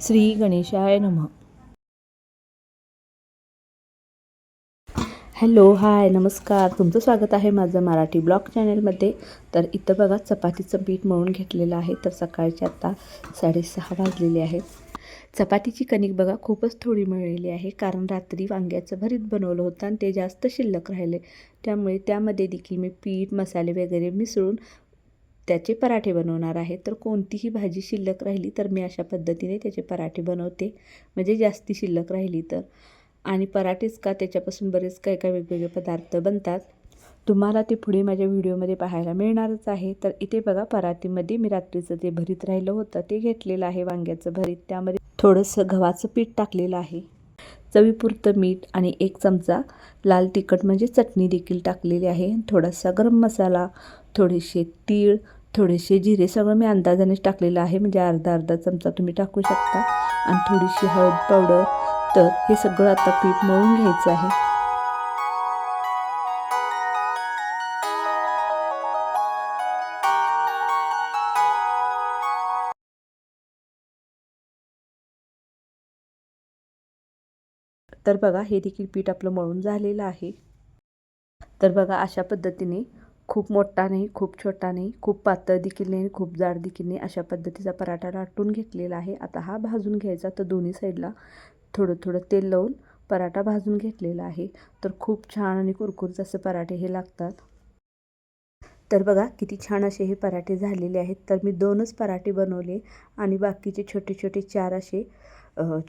श्री गणेशाय नमः. Hello hi नमस्कार. तुमचं स्वागत आहे माझं मराठी ब्लॉग चॅनलमध्ये. तर इथं बघा चपातीचं पीठ मळून घेतलेलं आहे. तर सकाळचे आत्ता साडेसहा वाजलेले आहेत. चपातीची कणिक बघा खूपच थोडी मिळलेली आहे. कारण रात्री वांग्याचं भरीत बनवलं होतं आणि ते जास्त शिल्लक राहिले. त्यामुळे त्यामध्ये देखील मी पीठ मसाले वगैरे मिसळून त्याचे पराठे बनवणार आहे. तर कोणतीही भाजी शिल्लक राहिली तर मी अशा पद्धतीने त्याचे पराठे बनवते. म्हणजे जास्ती शिल्लक राहिली तर. आणि पराठेच का? त्याच्यापासून बरेच काही काही वेगवेगळे पदार्थ बनतात. तुम्हाला ते पुढे माझ्या व्हिडिओमध्ये पाहायला मिळणारच आहे. तर इथे बघा पराठीमध्ये मी रात्रीचं जे भरीत राहिलं होतं ते घेतलेलं आहे वांग्याचं भरीत. त्यामध्ये थोडंसं गव्हाचं पीठ टाकलेलं आहे. चवीपुरतं मीठ आणि एक चमचा लाल तिखट म्हणजे चटणी देखील टाकलेली आहे. थोडासा गरम मसाला थोडेसे तीळ थोडेसे जिरे सगळं मी अंदाजानेच टाकलेलं आहे. म्हणजे अर्धा अर्धा चमचा तुम्ही टाकू शकता. आणि थोडीशी हळद पावडर तर हे सगळं आता पीठ मळून घ्यायचं आहे. तर बघा हे देखील पीठ आपलं मळून झालेलं आहे. तर बघा अशा पद्धतीने खूप मोठा नाही खूप छोटा नाही खूप पातळ देखील नाही खूप जाड देखील नाही अशा पद्धतीचा पराठा लाटून घेतलेला आहे. आता हा भाजून घ्यायचा तर दोन्ही साईडला थोडं थोडं तेल लावून पराठा भाजून घेतलेला आहे. तर खूप छान आणि कुरकुरीत असे पराठे हे लागतात. तर बघा किती छान असे हे पराठे झालेले आहेत. तर मी दोनच पराठे बनवले आणि बाकीचे छोटे छोटे चार असे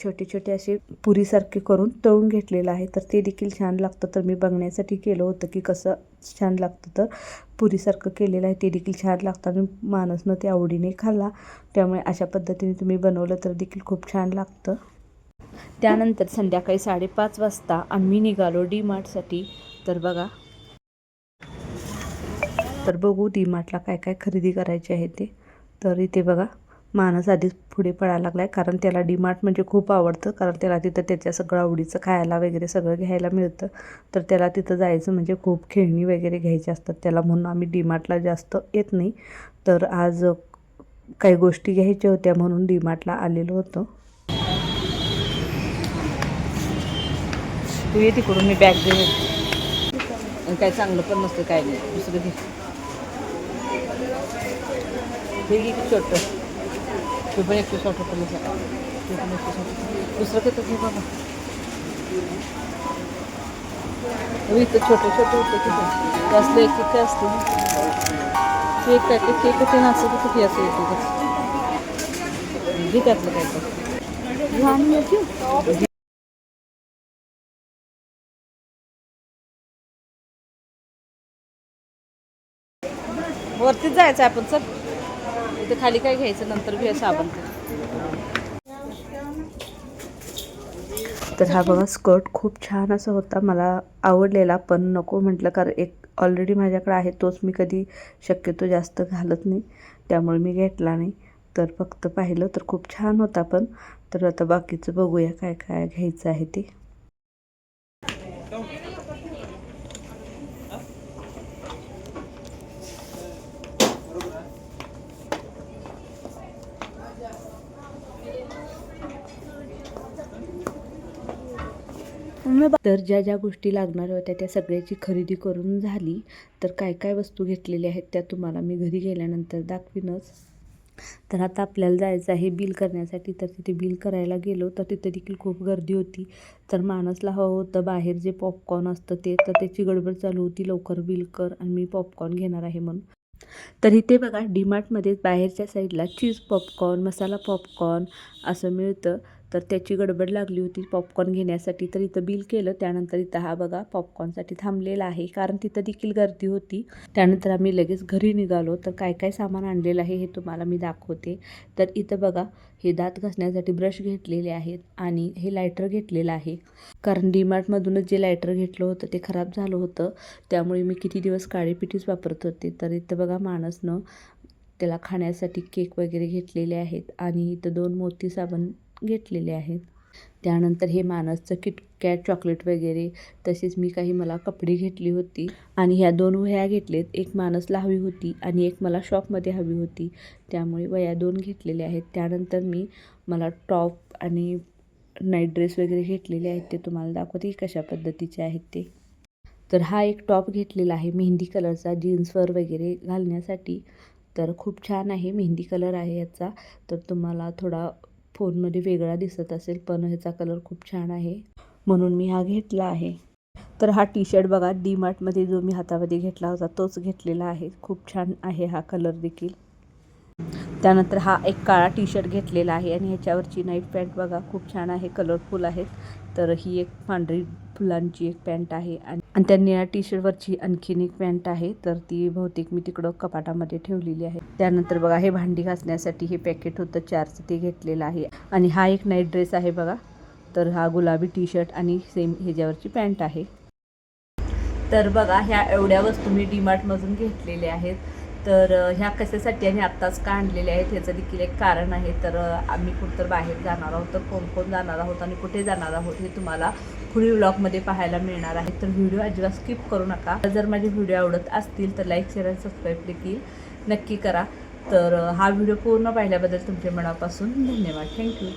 छोटे छोटे असे पुरीसारखे करून तळून घेतलेलं आहे. तर ते देखील छान लागतं. तर मी बघण्यासाठी केलं होतं की कसं छान लागतं. तर पुरीसारखं केलेलं आहे. ते देखील छान लागतं. आणि माणसनं ते आवडीने खाल्ला. त्यामुळे अशा पद्धतीने तुम्ही बनवलं तर देखील खूप छान लागतं. त्यानंतर संध्याकाळी साडेपाच वाजता आम्ही निघालो डी मार्टसाठी तर बघा. तर बघू डी मार्टला काय काय खरेदी करायची आहे ते. तर इथे बघा. माणूस आधीच पुढे पळायला लागला आहे कारण त्याला डी मार्ट म्हणजे खूप आवडतं. कारण त्याला तिथं त्याच्या सगळं आवडीचं खायला वगैरे सगळं घ्यायला मिळतं. तर त्याला तिथं जायचं म्हणजे खूप खेळणी वगैरे घ्यायची असतात. त्याला म्हणून आम्ही डी मार्टला जास्त येत नाही. तर आज काही गोष्टी घ्यायच्या होत्या म्हणून डी मार्टला आलेलो होतो. तू ये तिकडून मी बॅग घेऊन काय चांगलं पण नसतं काय नाही. दुसरं घे. हे छोटं. ते पण एकशे साठ रुपये ते पण एकशे साठ रुपये दुसरं काय तर घे बाबा इथं छोटे छोटे होते की असलं एक एक काय असते केक काय ते केक ते नाचत होतं की असं एक घे त्यातलं काय तर लहान घेऊ वरतीच जायचं आपण सर इथे खाली काय घ्यायचं? नंतर घेऊया साबण. तर हा बघा स्कर्ट खूप छान असा होता. मला आवडलेला पण नको म्हटलं कारण एक ऑलरेडी माझ्याकडे आहे तोच मी कधी शक्यतो जास्त घालत नाही. त्यामुळे मी घेतला नाही. तर फक्त पाहिलं तर खूप छान होता पण. तर आता बाकीचं बघूया काय काय घ्यायचं आहे ते. तर ज्या ज्या गोष्टी लागणार होत्या त्या सगळ्याची खरेदी करून झाली. तर काय काय वस्तू घेतलेल्या आहेत त्या तुम्हाला मी घरी गेल्यानंतर दाखवीनच. तर आता आपल्याला जायचं आहे बिल करण्यासाठी. तर तिथे बिल करायला गेलो तर तिथे देखील खूप गर्दी होती. तर माणसला हवं होतं बाहेर जे पॉपकॉर्न असतं ते तर त्याची गडबड चालू होती. लवकर बिल कर आणि मी पॉपकॉर्न घेणार आहे म्हणून. तर इथे बघा डीमार्टमध्ये बाहेरच्या साईडला चीज पॉपकॉर्न मसाला पॉपकॉर्न असं मिळतं. तर त्याची गडबड लागली होती पॉपकॉर्न घेण्यासाठी. तर इथं बिल केलं. त्यानंतर इथं हा बघा पॉपकॉर्नसाठी थांबलेला आहे. कारण तिथं देखील गर्दी होती. त्यानंतर आम्ही लगेच घरी निघालो. तर काय काय सामान आणलेलं आहे हे तुम्हाला मी दाखवते. तर इथं बघा हे दात घासण्यासाठी ब्रश घेतलेले आहेत आणि हे लायटर घेतलेलं आहे. कारण डीमार्टमधूनच जे लायटर घेतलं होतं ते खराब झालं होतं. त्यामुळे मी किती दिवस काळीपिठीच वापरत होते. तर इथं बघा माणसनं त्याला खाण्यासाठी केक वगैरे घेतलेले आहेत. आणि इथं दोन मोती साबण घेतलेले आहेत. त्यानंतर हे मानसचं किटकॅट चॉकलेट वगैरे तसेच मी काही मला कपडे घेतली होती. आणि ह्या दोन वह्या घेतलेत. एक मानसला हवी होती आणि एक मला शॉपमध्ये हवी होती. त्यामुळे वह्या दोन घेतलेल्या आहेत. त्यानंतर मी मला टॉप आणि नाईट ड्रेस वगैरे घेतलेले आहेत. ते तुम्हाला दाखवते की कशा पद्धतीचे आहेत ते. तर हा एक टॉप घेतलेला आहे. मेहंदी कलरचा जीन्सवर वगैरे घालण्यासाठी. तर खूप छान आहे. मेहंदी कलर आहे याचा. तर तुम्हाला थोडा फोनमध्ये वेगळा दिसत असेल पण ह्याचा कलर खूप छान आहे. म्हणून मी हा घेतला आहे. तर हा टी शर्ट बघा डी मार्टमध्ये जो मी हातामध्ये घेतला होता तोच घेतलेला आहे. खूप छान आहे हा कलर देखील. त्यानंतर हा एक काळा टी शर्ट घेतलेला आहे आणि ह्याच्यावरची नाईट पॅन्ट बघा खूप छान आहे कलरफुल आहेत. तर ही एक पांढरी फुलांची एक पॅन्ट आहे आणि आणि त्या निळ्या टी शर्टवरची आणखीन एक पॅन्ट आहे. तर ती बहुतेक मी तिकडं कपाटामध्ये ठेवलेली आहे. त्यानंतर बघा हे भांडी घासण्यासाठी हे पॅकेट होतं चारचं ते घेतलेलं आहे. आणि हा एक नाईट ड्रेस आहे बघा. तर हा गुलाबी टी शर्ट आणि सेम ह्याच्यावरची पॅन्ट आहे. तर बघा ह्या एवढ्या वस्तू मी डीमार्टमधून घेतलेल्या आहेत. तर ह्या कशासाठी आणि आत्ताच का आणलेल्या आहेत ह्याचं देखील एक कारण आहे. तर आम्ही कुठंतर बाहेर जाणार आहोत तर कोण कोण जाणार आहोत आणि कुठे जाणार आहोत हे तुम्हाला पुढील व्लॉगमध्ये पाहायला मिळणार आहे. तर व्हिडिओ अजिबात स्किप करू नका. जर माझे व्हिडिओ आवडत असतील तर लाईक शेअर आणि सबस्क्राईब देखील नक्की करा. तर हा व्हिडिओ पूर्ण पाहिल्याबद्दल तुमच्या मनापासून धन्यवाद. थँक्यू.